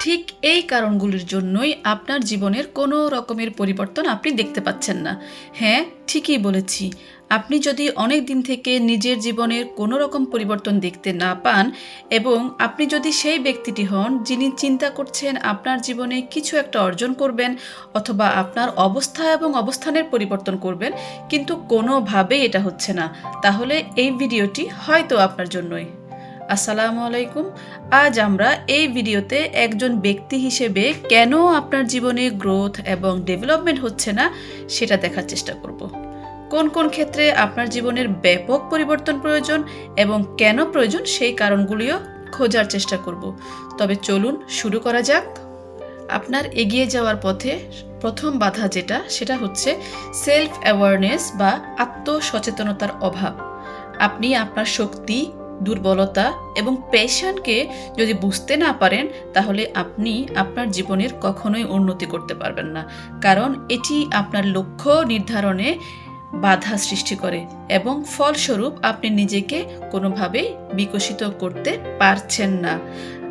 ঠিক এই কারণগুলির জন্যই আপনার জীবনের কোনো রকমের পরিবর্তন আপনি দেখতে পাচ্ছেন না। হ্যাঁ ঠিকই বলেছি। আপনি যদি অনেক দিন থেকে নিজের জীবনের কোনো রকম পরিবর্তন দেখতে না পান এবং আপনি যদি সেই ব্যক্তিটি হন যিনি চিন্তা করছেন আপনার জীবনে কিছু একটা অর্জন করবেন অথবা আপনার অবস্থা এবং অবস্থানের পরিবর্তন করবেন, কিন্তু কোনোভাবেই এটা হচ্ছে না। তাহলে এই ভিডিওটি হয়তো আপনার জন্যই। আসসালামু আলাইকুম। আজ আমরা এই ভিডিওতে একজন ব্যক্তি হিসেবে কেন আপনার জীবনে গ্রোথ এবং ডেভেলপমেন্ট হচ্ছে না সেটা দেখার চেষ্টা করব। কোন কোন ক্ষেত্রে আপনার জীবনের ব্যাপক পরিবর্তন প্রয়োজন এবং কেন প্রয়োজন সেই কারণগুলিও খোঁজার চেষ্টা করব। তবে চলুন শুরু করা যাক। আপনার এগিয়ে যাওয়ার পথে প্রথম বাধা যেটা, সেটা হচ্ছে সেলফ অ্যাওয়ারনেস বা আত্মসচেতনতার অভাব। আপনি আপনার শক্তি দুর্বলতা এবং প্যাশনকে যদি বুঝতে না পারেন, তাহলে আপনি আপনার জীবনের কখনোই উন্নতি করতে পারবেন না। কারণ এটি আপনার লক্ষ্য নির্ধারণে বাধা সৃষ্টি করে এবং ফলস্বরূপ আপনি নিজেকে কোনোভাবেই বিকশিত করতে পারছেন না।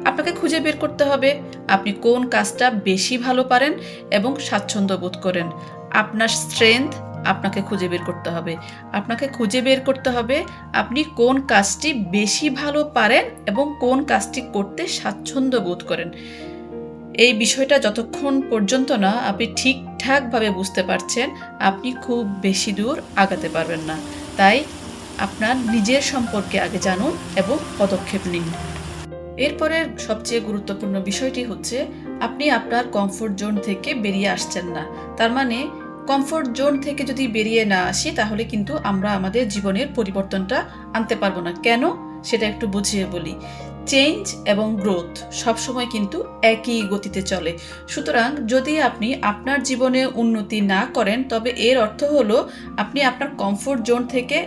আপনাকে খুঁজে বের করতে হবে, আপনি কোন কাজটা বেশি ভালো পারেন এবং স্বাচ্ছন্দ্য বোধ করেন। আপনার স্ট্রেংথ আপনাকে খুঁজে বের করতে হবে। আপনাকে খুঁজে বের করতে হবে আপনি কোন কাজটি বেশি ভালো পারেন এবং কোন কাজটি করতে স্বাচ্ছন্দ্য বোধ করেন। এই বিষয়টা যতক্ষণ পর্যন্ত না আপনি ঠিকঠাকভাবে বুঝতে পারছেন, আপনি খুব বেশি দূর আগাতে পারবেন না। তাই আপনার নিজের সম্পর্কে আগে জানুন এবং পদক্ষেপ নিন। এরপরের সবচেয়ে গুরুত্বপূর্ণ বিষয়টি হচ্ছে, আপনি আপনার কমফোর্ট জোন থেকে বেরিয়ে আসছেন না। তার মানে কমফোর্ট জোন থেকে যদি বেরিয়ে না আসি, তাহলে কিন্তু আমরা আমাদের জীবনের পরিবর্তনটা আনতে পারব না। কেন? সেটা একটু বুঝিয়ে বলি। চেঞ্জ এবং গ্রোথ সবসময় কিন্তু একই গতিতে চলে। সুতরাং যদি আপনি আপনার জীবনে উন্নতি না করেন, তবে এর অর্থ হলো আপনি আপনার কমফোর্ট জোন থেকে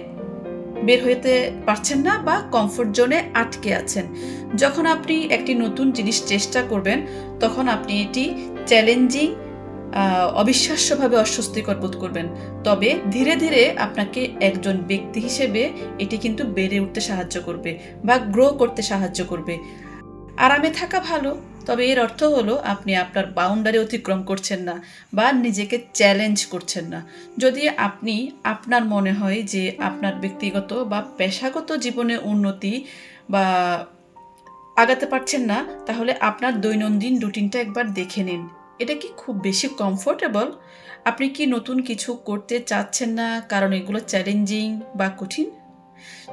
বের হইতে পারছেন না বা কমফোর্ট জোনে আটকে আছেন। যখন আপনি একটি নতুন জিনিস চেষ্টা করবেন, তখন আপনি এটি চ্যালেঞ্জিং অবিশ্বাস্যভাবে অস্বস্তিকর বোধ করবেন। তবে ধীরে ধীরে আপনাকে একজন ব্যক্তি হিসেবে এটি কিন্তু বেড়ে উঠতে সাহায্য করবে বা গ্রো করতে সাহায্য করবে। আরামে থাকা ভালো, তবে এর অর্থ হলো আপনি আপনার বাউন্ডারি অতিক্রম করছেন না বা নিজেকে চ্যালেঞ্জ করছেন না। যদি আপনি, আপনার মনে হয় যে আপনার ব্যক্তিগত বা পেশাগত জীবনে উন্নতি বা আগাতে পারছেন না, তাহলে আপনার দৈনন্দিন রুটিনটা একবার দেখে নিন। এটা কি খুব বেশি কমফোর্টেবল আপনি কি নতুন কিছু করতে চাচ্ছেন না? কারণ এগুলো চ্যালেঞ্জিং বা কঠিন?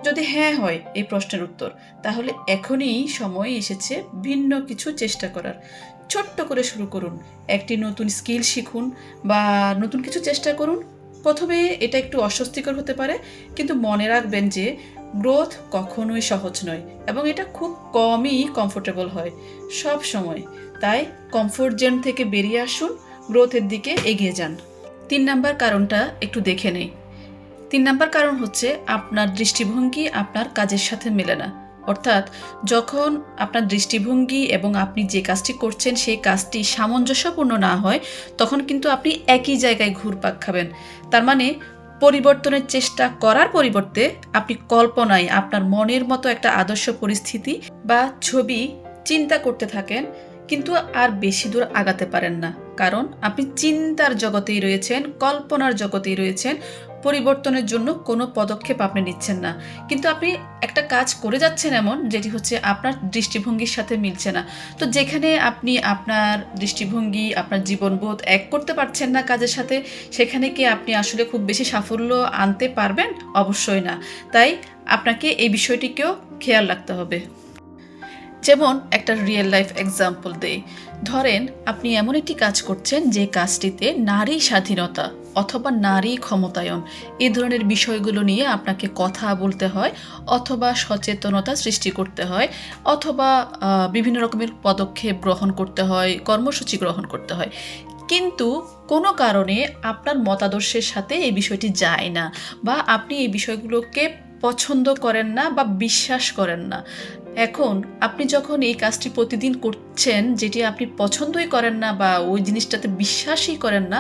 যদি হ্যাঁ হয়, এই প্রশ্নের উত্তর। তাহলে এখনই সময় এসেছে ভিন্ন কিছু চেষ্টা করার। ছোট্ট করে শুরু করুন। একটি নতুন স্কিল শিখুন বা নতুন কিছু চেষ্টা করুন। প্রথমে এটা একটু অস্বস্তিকর হতে পারে, কিন্তু মনে রাখবেন যে গ্রোথ কখনোই সহজ নয় এবং এটা খুব কমই কমফোর্টেবল হয়। সব সময় তাই কমফোর্ট জোন থেকে বেরিয়ে আসুন গ্রোথের দিকে এগিয়ে যান। তিন নাম্বার কারণটা একটু দেখে নেই। তিন নাম্বার কারণ হচ্ছে আপনার দৃষ্টিভঙ্গি আপনার কাজের সাথে মেলে না। অর্থাৎ যখন আপনার দৃষ্টিভঙ্গি এবং আপনি যে কাজটি করছেন সেই কাজটি সামঞ্জস্যপূর্ণ না হয়, তখন কিন্তু আপনি একই জায়গায় ঘুরপাক খাবেন। তার মানে পরিবর্তনের চেষ্টা করার পরিবর্তে আপনি কল্পনায় আপনার মনের মতো একটা আদর্শ পরিস্থিতি বা ছবি চিন্তা করতে থাকেন কিন্তু আর বেশি দূর আগাতে পারেন না। কারণ আপনি চিন্তার জগতেই রয়েছেন, কল্পনার জগতেই রয়েছেন, পরিবর্তনের জন্য কোনো পদক্ষেপ আপনি নিচ্ছেন না। কিন্তু আপনি একটা কাজ করে যাচ্ছেন এমন, যেটি হচ্ছে আপনার দৃষ্টিভঙ্গির সাথে মিলছে না। তো যেখানে আপনি আপনার দৃষ্টিভঙ্গি, আপনার জীবনবোধ এক করতে পারছেন না কাজের সাথে, সেখানে কি আপনি আসলে খুব বেশি সাফল্য আনতে পারবেন? অবশ্যই না। তাই আপনাকে এই বিষয়টিকেও খেয়াল রাখতে হবে। যেমন একটা রিয়েল লাইফ এক্সাম্পল দেই। ধরেন, আপনি এমন একটি কাজ করছেন যে কাজটিতে নারী স্বাধীনতা অথবা নারী ক্ষমতায়ন এই ধরনের বিষয়গুলো নিয়ে আপনাকে কথা বলতে হয় অথবা সচেতনতা সৃষ্টি করতে হয় অথবা বিভিন্ন রকমের পদক্ষেপ গ্রহণ করতে হয়, কর্মসূচি গ্রহণ করতে হয়। কিন্তু কোনো কারণে আপনার মতাদর্শের সাথে এই বিষয়টি যায় না বা আপনি এই বিষয়গুলোকে পছন্দ করেন না বা বিশ্বাস করেন না। এখন আপনি যখন এই কাজটি প্রতিদিন করছেন, যেটি আপনি পছন্দই করেন না বা ওই জিনিসটাতে বিশ্বাসই করেন না,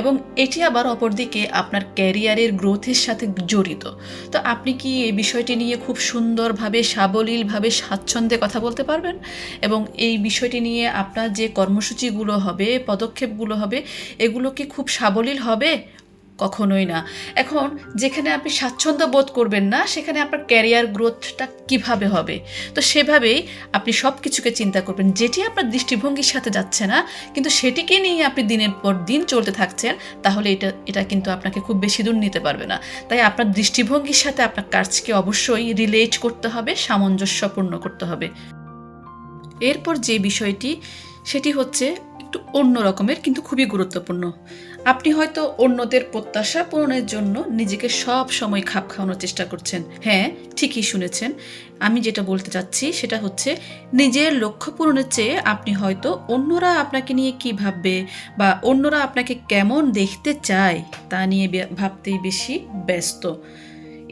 এবং এটি আবার অপরদিকে আপনার ক্যারিয়ারের গ্রোথের সাথে জড়িত। তো আপনি কি এই বিষয়টি নিয়ে খুব সুন্দরভাবে, সাবলীলভাবে, স্বাচ্ছন্দ্যে কথা বলতে পারবেন? এবং এই বিষয়টি নিয়ে আপনার যে কর্মসূচিগুলো হবে, পদক্ষেপগুলো হবে, এগুলো কি খুব সাবলীল হবে? কখনোই না। এখন যেখানে আপনি স্বাচ্ছন্দ্য বোধ করবেন না, সেখানে আপনার ক্যারিয়ার গ্রোথটা কীভাবে হবে? তো সেভাবেই আপনি সব কিছুকে চিন্তা করবেন। যেটি আপনার দৃষ্টিভঙ্গির সাথে যাচ্ছে না, কিন্তু সেটিকে নিয়ে আপনি দিনের পর দিন চলতে থাকছেন, তাহলে এটা এটা কিন্তু আপনাকে খুব বেশি দূর নিতে পারবে না। তাই আপনার দৃষ্টিভঙ্গির সাথে আপনার কাজকে অবশ্যই রিলেট করতে হবে, সামঞ্জস্যপূর্ণ করতে হবে। এরপর যে বিষয়টি, সেটি হচ্ছে একটু অন্য রকমের কিন্তু খুবই গুরুত্বপূর্ণ। আপনি হয়তো অন্যদের প্রত্যাশা পূরণের জন্য নিজেকে সব সময় খাপ খাওয়ানোর চেষ্টা করছেন। হ্যাঁ ঠিকই শুনেছেন। আমি যেটা বলতে চাচ্ছি সেটা হচ্ছে, নিজের লক্ষ্য পূরণের চেয়ে আপনি হয়তো অন্যরা আপনাকে নিয়ে কি ভাববে বা অন্যরা আপনাকে কেমন দেখতে চায় তা নিয়ে ভাবতেই বেশি ব্যস্ত।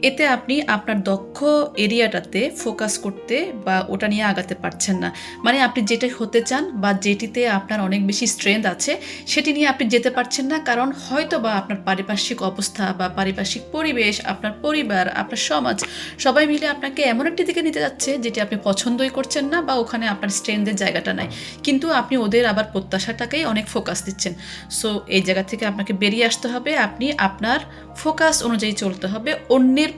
এতে আপনি আপনার দক্ষ এরিয়াটাতে ফোকাস করতে বা ওটা নিয়ে আগাতে পারছেন না। মানে আপনি যেটা হতে চান বা যেটিতে আপনার অনেক বেশি স্ট্রেংথ আছে, সেটি নিয়ে আপনি যেতে পারছেন না কারণ হয়তো বা আপনার পারিপার্শ্বিক অবস্থা বা পারিপার্শ্বিক পরিবেশ, আপনার পরিবার, আপনার সমাজ সবাই মিলে আপনাকে এমন একটি দিকে নিতে যাচ্ছে যেটি আপনি পছন্দই করছেন না বা ওখানে আপনার স্ট্রেংথের জায়গাটা নাই। কিন্তু আপনি ওদের আবার প্রত্যাশাটাকেই অনেক ফোকাস দিচ্ছেন। সো এই জায়গা থেকে আপনাকে বেরিয়ে আসতে হবে, আপনি আপনার ফোকাস অনুযায়ী চলতে হবে, অন্যের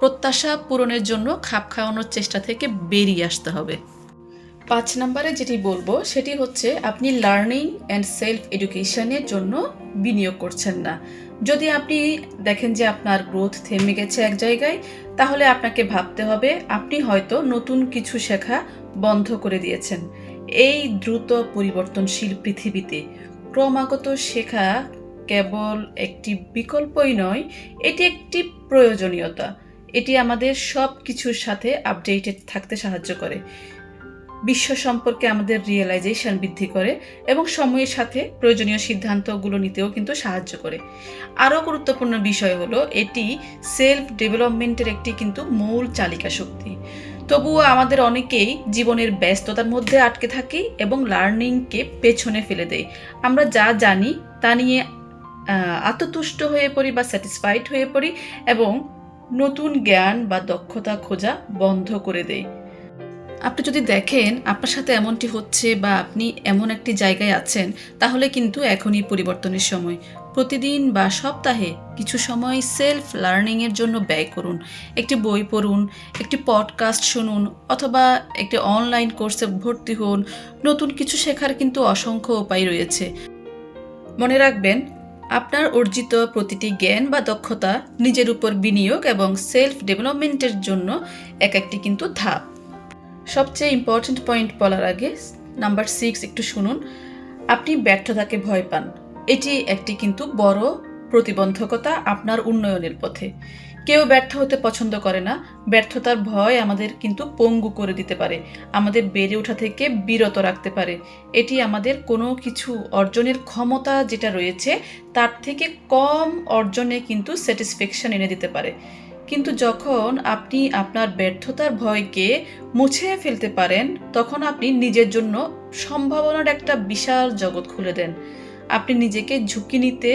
প্রত্যাশা পূরণের জন্য খাপ খাওয়ানোর চেষ্টা থেকে বেরিয়ে আসতে হবে। পাঁচ নম্বরে যেটি বলব, সেটি হচ্ছে আপনি লার্নিং অ্যান্ড সেলফ এডুকেশনের জন্য বিনিয়োগ করছেন না। যদি আপনি দেখেন যে আপনার গ্রোথ থেমে গেছে এক জায়গায়, তাহলে আপনাকে ভাবতে হবে আপনি হয়তো নতুন কিছু শেখা বন্ধ করে দিয়েছেন। এই দ্রুত পরিবর্তনশীল পৃথিবীতে ক্রমাগত শেখা কেবল একটি বিকল্পই নয়, এটি একটি প্রয়োজনীয়তা। এটি আমাদের সব কিছুর সাথে আপডেটেড থাকতে সাহায্য করে। বিশ্ব সম্পর্কে আমাদের রিয়েলাইজেশন বৃদ্ধি করে এবং সময়ের সাথে প্রয়োজনীয় সিদ্ধান্তগুলো নিতেও কিন্তু সাহায্য করে। আরও গুরুত্বপূর্ণ বিষয় হলো, এটি সেলফ ডেভেলপমেন্টের একটি কিন্তু মূল চালিকা শক্তি। তবুও আমাদের অনেকেই জীবনের ব্যস্ততার মধ্যে আটকে থাকি এবং লার্নিংকে পেছনে ফেলে দেয় আমরা যা জানি তা নিয়ে আত্মতুষ্ট হয়ে পড়ি বা স্যাটিসফাইড হয়ে পড়ি এবং নতুন জ্ঞান বা দক্ষতা খোঁজা বন্ধ করে দেয় আপনি যদি দেখেন আপনার সাথে এমনটি হচ্ছে বা আপনি এমন একটি জায়গায় আছেন, তাহলে কিন্তু এখনই পরিবর্তনের সময়। প্রতিদিন বা সপ্তাহে কিছু সময় সেলফ লার্নিংয়ের জন্য ব্যয় করুন। একটি বই পড়ুন, একটি পডকাস্ট শুনুন অথবা একটি অনলাইন কোর্সে ভর্তি হন। নতুন কিছু শেখার কিন্তু অসংখ্য উপায় রয়েছে। মনে রাখবেন আপনার অর্জিত প্রতিটি জ্ঞান বা দক্ষতা নিজের উপর বিনিয়োগ এবং সেলফ ডেভেলপমেন্টের জন্য এক একটি কিন্তু ধাপ। সবচেয়ে ইম্পর্ট্যান্ট পয়েন্ট বলার আগে নাম্বার সিক্স একটু শুনুন। আপনি ব্যর্থতাকে ভয় পান। এটি একটি কিন্তু বড় প্রতিবন্ধকতা আপনার উন্নয়নের পথে। কেউ ব্যর্থ হতে পছন্দ করে না, ব্যর্থতার ভয় আমাদের কিন্তু পঙ্গু করে দিতে পারে, আমাদের বেড়ে ওঠা থেকে বিরত রাখতে পারে। এটি আমাদের কোনো কিছু অর্জনের ক্ষমতা যেটা রয়েছে, তার থেকে কম অর্জনে কিন্তু স্যাটিসফ্যাকশন এনে দিতে পারে। কিন্তু যখন আপনি আপনার ব্যর্থতার ভয়কে মুছে ফেলতে পারেন, তখন আপনি নিজের জন্য সম্ভাবনার একটা বিশাল জগৎ খুলে দেন। আপনি নিজেকে ঝুঁকি নিতে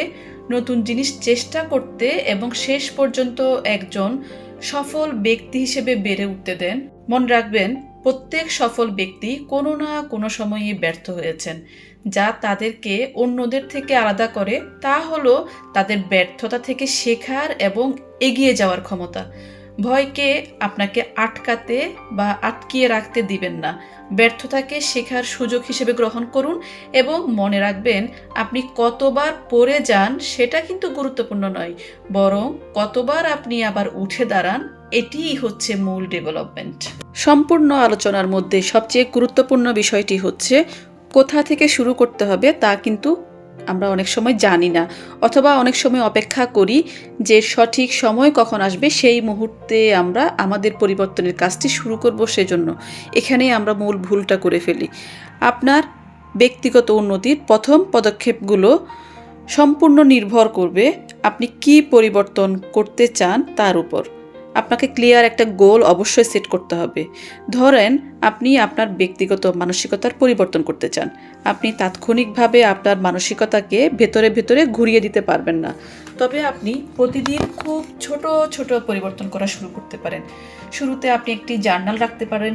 নতুন জিনিস চেষ্টা করতে এবং শেষ পর্যন্ত একজন সফল ব্যক্তি হিসেবে বেড়ে উঠতে দেন। মনে রাখবেন, প্রত্যেক সফল ব্যক্তি কোনো না কোনো সময়ে ব্যর্থ হয়েছেন। যা তাদেরকে অন্যদের থেকে আলাদা করে, তা হলো তাদের ব্যর্থতা থেকে শেখার এবং এগিয়ে যাওয়ার ক্ষমতা। ভয়কে আপনাকে আটকাতে বা আটকিয়ে রাখতে দিবেন না। ব্যর্থতাকে শেখার সুযোগ হিসেবে গ্রহণ করুন এবং মনে রাখবেন, আপনি কতবার পড়ে যান সেটা কিন্তু গুরুত্বপূর্ণ নয়, বরং কতবার আপনি আবার উঠে দাঁড়ান, এটিই হচ্ছে মূল ডেভেলপমেন্ট। সম্পূর্ণ আলোচনার মধ্যে সবচেয়ে গুরুত্বপূর্ণ বিষয়টি হচ্ছে, কোথা থেকে শুরু করতে হবে তা কিন্তু আমরা অনেক সময় জানি না, অথবা অনেক সময় অপেক্ষা করি যে সঠিক সময় কখন আসবে, সেই মুহূর্তে আমরা আমাদের পরিবর্তনের কাজটি শুরু করব সেজন্য। এখানেই আমরা মূল ভুলটা করে ফেলি। আপনার ব্যক্তিগত উন্নতির প্রথম পদক্ষেপগুলো সম্পূর্ণ নির্ভর করবে আপনি কি পরিবর্তন করতে চান তার উপর। আপনাকে ক্লিয়ার একটা গোল অবশ্যই সেট করতে হবে। ধরেন, আপনি আপনার ব্যক্তিগত মানসিকতার পরিবর্তন করতে চান। আপনি তাৎক্ষণিকভাবে আপনার মানসিকতাকে ভেতরে ভেতরে ঘুরিয়ে দিতে পারবেন না। তবে আপনি প্রতিদিন খুব ছোট ছোট পরিবর্তন করা শুরু করতে পারেন। শুরুতে আপনি একটি জার্নাল রাখতে পারেন,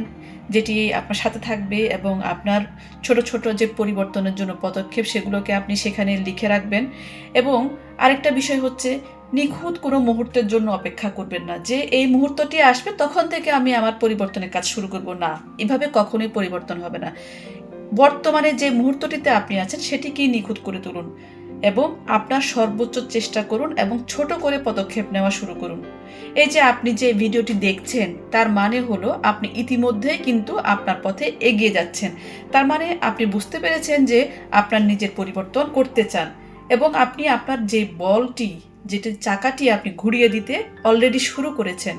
যেটি আপনার সাথে থাকবে এবং আপনার ছোট ছোট যে পরিবর্তনের জন্য পদক্ষেপ সেগুলোকে আপনি সেখানে লিখে রাখবেন। এবং আরেকটা বিষয় হচ্ছে নিখুঁত কোনো মুহূর্তের জন্য অপেক্ষা করবেন না। যে এই মুহূর্তটি আসবে, তখন থেকে আমি আমার পরিবর্তনের কাজ শুরু করব। না, এভাবে কখনোই পরিবর্তন হবে না। বর্তমানে যে মুহূর্তটিতে আপনি আছেন, সেটিকেই নিখুঁত করে তুলুন এবং আপনার সর্বোচ্চ চেষ্টা করুন এবং ছোট করে পদক্ষেপ নেওয়া শুরু করুন। এই যে আপনি যে ভিডিওটি দেখছেন, তার মানে হলো আপনি ইতিমধ্যেই কিন্তু আপনার পথে এগিয়ে যাচ্ছেন। তার মানে আপনি বুঝতে পেরেছেন যে আপনার নিজের পরিবর্তন করতে চান এবং আপনি আপনার যে বলটি যেটি চাকাটি আপনি ঘুরিয়ে দিতে অলরেডি শুরু করেছেন।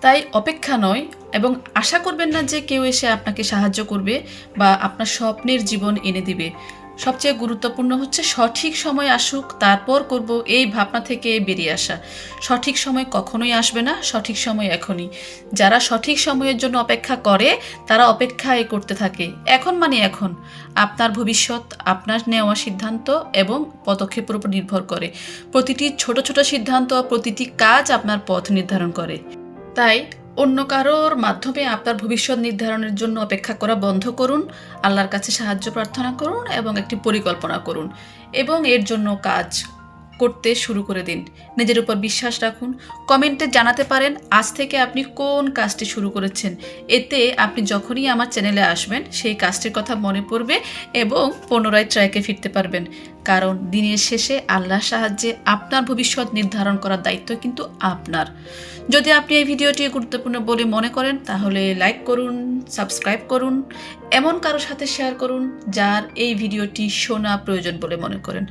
তাই অপেক্ষা নয় এবং আশা করবেন না যে কেউ এসে আপনাকে সাহায্য করবে বা আপনার স্বপ্নের জীবন এনে দিবে। সবচেয়ে গুরুত্বপূর্ণ হচ্ছে সঠিক সময় আসুক, তারপর করব এই ভাবনা থেকে বেরিয়ে আসা। সঠিক সময় কখনোই আসবে না, সঠিক সময় এখনই। যারা সঠিক সময়ের জন্য অপেক্ষা করে, তারা অপেক্ষায় করতে থাকে, এখন মানে এখন। আপনার ভবিষ্যৎ, আপনার নেওয়া সিদ্ধান্ত এবং পদক্ষেপের উপর নির্ভর করে। প্রতিটি ছোট ছোট সিদ্ধান্ত, প্রতিটি কাজ আপনার পথ নির্ধারণ করে। তাই অন্য কারোর মাধ্যমে আপনার ভবিষ্যৎ নির্ধারণের জন্য অপেক্ষা করা বন্ধ করুন, আল্লাহর কাছে সাহায্য প্রার্থনা করুন এবং একটি পরিকল্পনা করুন এবং এর জন্য কাজ করতে শুরু করে দিন। নিজের উপর বিশ্বাস রাখুন। কমেন্টে জানাতে পারেন আজ থেকে আপনি কোন কাজটি শুরু করেছেন। এতে আপনি যখনই আমার চ্যানেলে আসবেন, সেই কাজটির কথা মনে পড়বে এবং পুনরায় ট্র্যাকে ফিরতে পারবেন। কারণ দিনের শেষে আল্লাহর সাহায্যে আপনার ভবিষ্যৎ নির্ধারণ করার দায়িত্ব কিন্তু আপনার। যদি আপনি এই ভিডিওটি গুরুত্বপূর্ণ বলে মনে করেন, তাহলে লাইক করুন, সাবস্ক্রাইব করুন, এমন কারোর সাথে শেয়ার করুন, যার এই ভিডিওটি শোনা প্রয়োজন বলে মনে করেন।